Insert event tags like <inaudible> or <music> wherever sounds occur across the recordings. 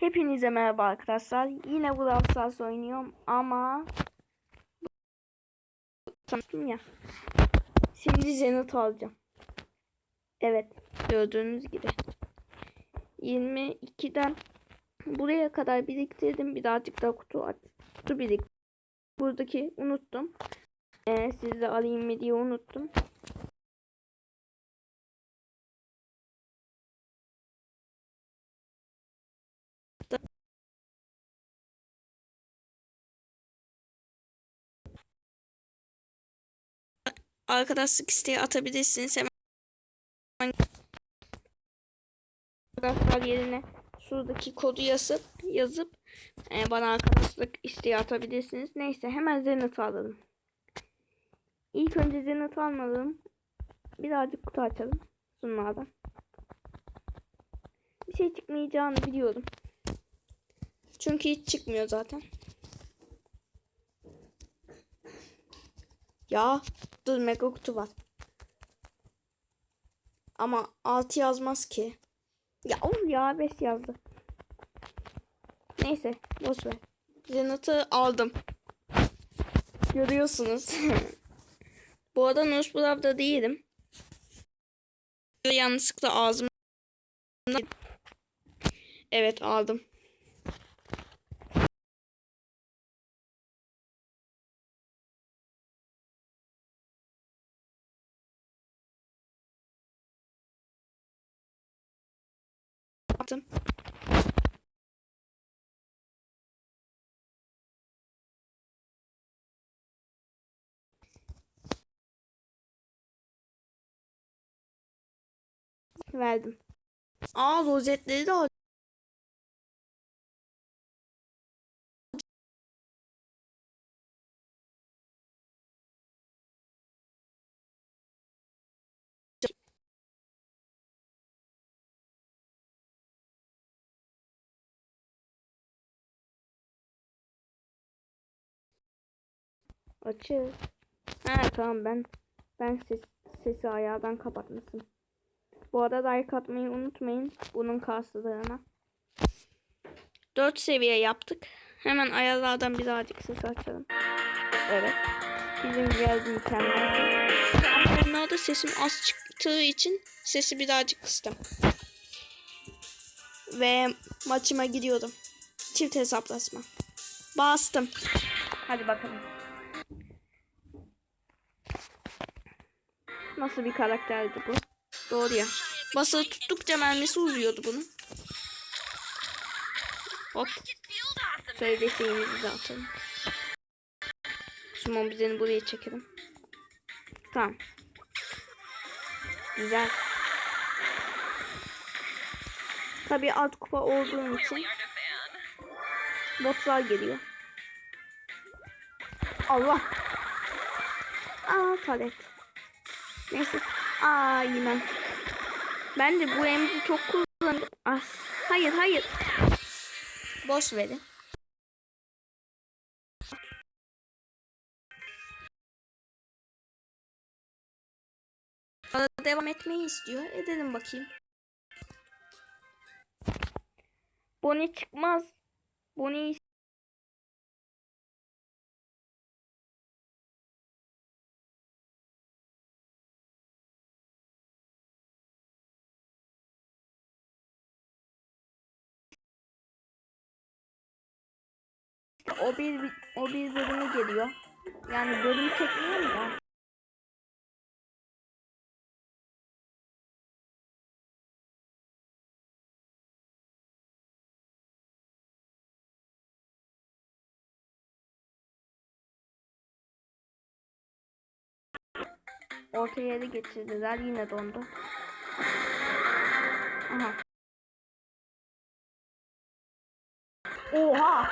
Hepinize merhaba arkadaşlar. Yine Brawl Stars oynuyorum ama tanıttım ya. Şimdi Zenit alacağım. Evet gördüğünüz gibi. 22'den buraya kadar biriktirdim. Birazcık da kutu kutu birik. Buradaki unuttum. Ee, sizde alayım mı diye unuttum. Arkadaşlık isteği atabilirsiniz. Hemen arkadaşlar yerine şuradaki kodu yazıp yazıp e, bana arkadaşlık isteği atabilirsiniz. Neyse hemen Zenit alalım. İlk önce Zenit almalım. Birazcık kutu açalım. Şunlardan. Bir şey çıkmayacağını biliyordum. Çünkü hiç çıkmıyor zaten. Ya dur mega kutu var. Ama 6 yazmaz ki. Ya of ya 5 yazdı. Neyse boş ver. Zenat'ı aldım. Görüyorsunuz. <laughs> Bu arada Nurse Brav'da değilim. Yanlışlıkla ağzım Evet aldım. Yaptım. Verdim. Aa rozetleri de Açık. Ha tamam ben ben ses, sesi ayağdan kapatmışım. Bu arada like atmayı unutmayın. Bunun karşılığına. 4 seviye yaptık. Hemen ayarlardan birazcık ses açalım. Evet. Bizim geldi mükemmel. Ama da sesim az çıktığı için sesi birazcık kıstım. Ve maçıma gidiyorum. Çift hesaplaşma. Bastım. Hadi bakalım. Nasıl bir karakterdi bu? Doğru ya. Basılı tuttukça mermisi uzuyordu bunun. Hop. Söyleseyinizi de atalım. Şu mobilini buraya çekelim. Tamam. Güzel. Tabii alt kupa olduğum için botlar geliyor. Allah. Aa taret. Neyse. Aa yemem. Ben de bu emzi çok kullandım. Ah, hayır hayır. Boş verin. Bana devam etmeyi istiyor. Edelim bakayım. Bonnie çıkmaz. Bonnie o bir o bir bölümü geliyor. Yani bölüm çekmiyorum da. Orta yere geçirdiler yine dondu. Aha. Oha!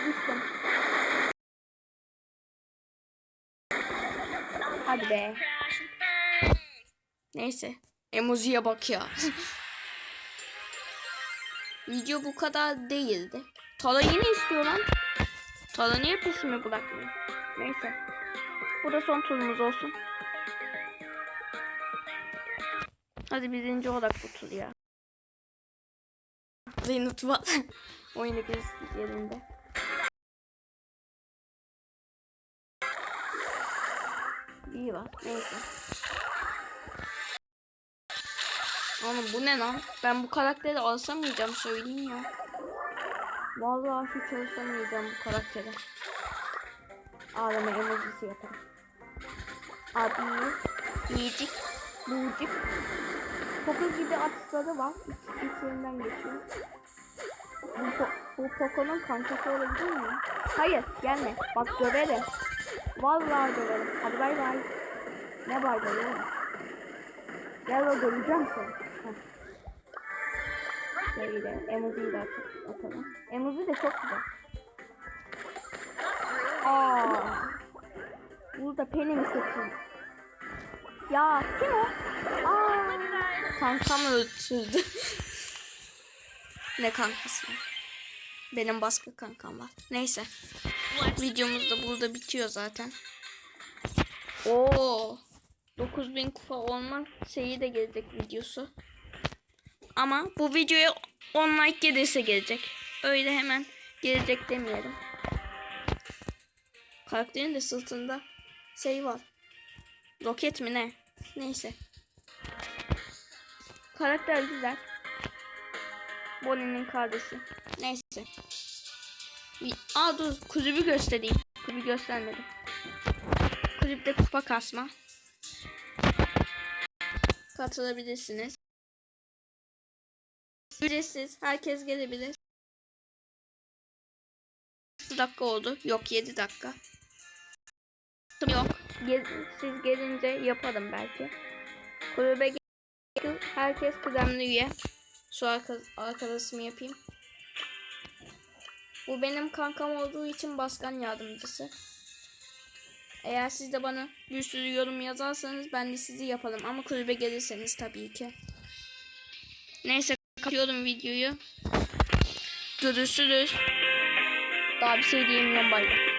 Unutmuştum. Hadi be. Neyse. Emojiye bak ya. <laughs> Video bu kadar değildi. Tala yine istiyor lan. Tala niye peşimi bırakmıyor? Neyse. Bu da son turumuz olsun. Hadi birinci olarak bu ya. Var. <laughs> Oyunu kez yerinde. İyi var. Neyse. Oğlum bu ne lan? Ben bu karakteri alsamayacağım söyleyeyim ya. Vallahi hiç alsamayacağım bu karakteri. Ağlama emojisi yaparım. Abi, yiyecek, buğcuk. Poco gibi atışları var. İç, içlerinden geçiyor. Bu, po- bu Poco'nun kankası olabilir mi? Hayır, gelme. Bak döverim. Vallahi döverim. Hadi bay bay. Ne bay bay oğlum? Gel o döveceğim seni. Heh. Şöyle emojiyi de at- atalım. Emoji de çok güzel. Aa. Burada Penny'mi satayım. Ya kim o? Aa. Kankam öldürdü. ne kankası? Benim baskı kankam var. Neyse. Videomuz da burada bitiyor zaten. Oo. 9000 kupa olmak şeyi de gelecek videosu. Ama bu videoya 10 like gelirse gelecek. Öyle hemen gelecek demeyelim. Karakterin de sırtında şey var. Roket mi ne? Neyse. Karakter güzel. Bonnie'nin kardeşi. Neyse. Aa dur kulübü göstereyim. Kulübü göstermedim. Kulüpte kupa kasma. Katılabilirsiniz. Ücretsiz. Herkes gelebilir. 6 dakika oldu. Yok 7 dakika. Yok. Siz gelince yaparım belki. Kulübe herkes kıdemli üye. Şu arka, arkadaşımı yapayım. Bu benim kankam olduğu için başkan yardımcısı. Eğer siz de bana bir sürü yorum yazarsanız ben de sizi yaparım. Ama kulübe gelirseniz tabii ki. Neyse kapatıyorum videoyu. Görüşürüz. Daha bir şey diyemiyorum bay bay.